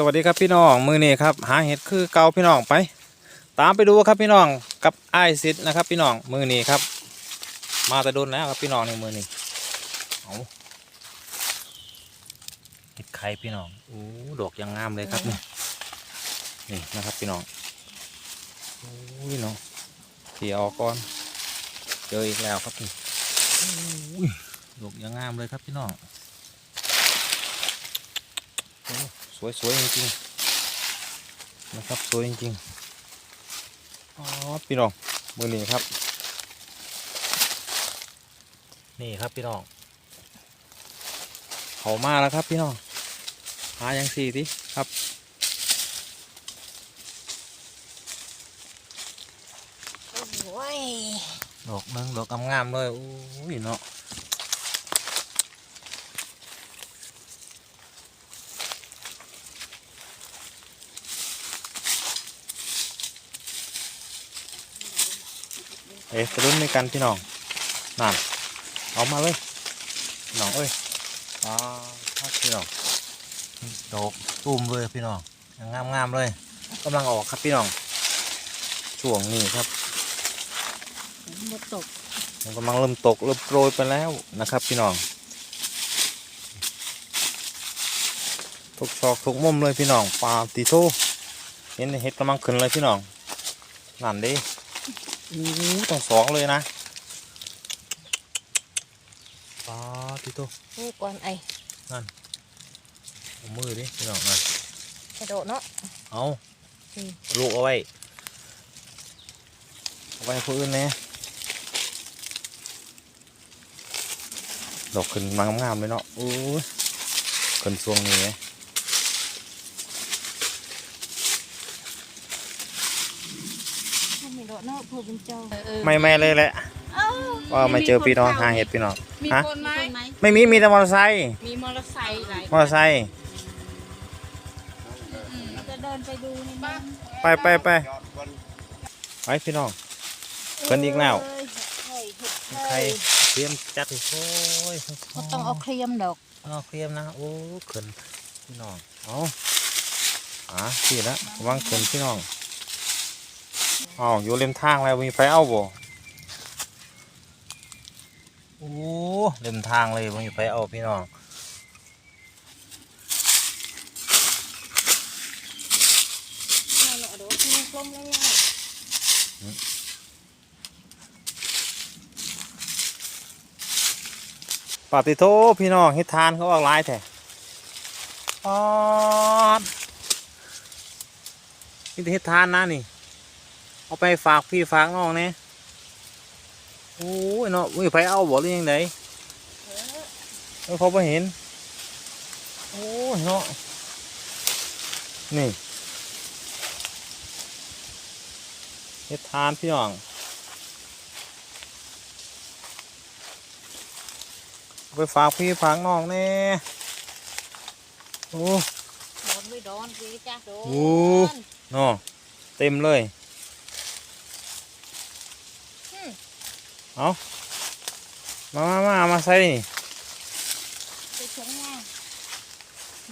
สวัสดีครับพี่น้องมือนี้ครับหาเห็ดคือเกาพี่น้องไป ตามไปดูครับพี่น้องกับไอซิดนะครับ พี่น้องมือนี้ครับ มาแต่โดนแล้วครับพี่น้องในมือนี้เอาเห็ดไข่พี่น้องโอ้ดอกยังงามเลยครับนี่นี่นะครับพี่น้องโอ้ยน้องเสียออกก่อนเจออีกแล้วครับนี่โอ้ยดอกยังงามเลยครับพี่น้องโอ้ สวยสวยจริงๆนะครับสวยจริงๆอ๋อพี่น้องมือนี้ครับ นี่ครับพี่น้องเขามาแล้วครับพี่น้องหาอย่างสี่ดิครับโอ้ยดอกนึงดอกงามๆเลยโอ้ยเนาะ เอ๊ะกระดุนในกันพี่น้องนั่นเอามาเลยพี่น้องเอ้ยอ่าครับพี่น้องดอกตูมเลยพี่น้องยังงามๆเลยกำลังออกครับพี่น้องช่วงนี้ครับหมดตกมันกำลังเริ่มตกเริ่มโปรยไปแล้วนะครับ พี่น้องทุกชอกทุกมุมเลยพี่น้องปลาตีโตเห็นเห็ดกำลังขึ้นเลยพี่น้องนั่นดิ อู้หูต้องสองเลยนะปลาตีโตนี่ก่อนไอ้เอามือดิพี่น้องนะกระโดดเนาะ เอาอืม ลูกเอาไว้เอาไว้ให้ผู้อื่นแหน่ดอกขึ้นมางามๆเลยเนาะอู้ยขึ้นช่วงนี้ไห มถ้ามีโดดเนาะพูดเป็นเจ้าไม่ไม่เลยแหละว่าไม่เจอพี่น้องหาเห็ดพี่น้องมีฮะคนไหมไม่มีมีแต่มอเตอร์ไซค์มีมอเตอร์ไซค์หลายมอเตอร์ไซค์จะเดินไปดูนี่บ้างไปไปไปไปพี่น้องเพิ่นอีกแล้วใครเตรียมจัดโอ้ยก็ต้องเอาเครียมดอกเอาเครียมนะโอ้ขึ้นพี่น้องเอาอะพี่ละระวังขึ้นพี่น้องเอาอยู่ริมทางแล้วมีไฟเอาบ่โอ้ริมทางเลยมีไฟเอาพี่น้องเนาะโดดที่กลมเลยเนี่ยปาติโทพี่น้องเฮ็ดทานเขาออกหลายแท้ป๊อดนี่แต่เฮ็ดทานนะนี่ เอาไปฝากพี่ฝากน้องเนี่ยโอ้ยเนาะมีไผเอาบ่หรือยังไงเออเขาไปเห็น โอ้ยเนาะนี่เฮ็ดทานพี่น้องเอาไปฝากพี่ฝากน้องแน่โอ้โดนไม่โดนสิจ้าโดนโอ้เนาะเต็มเลย เอามามามามาใส่นี่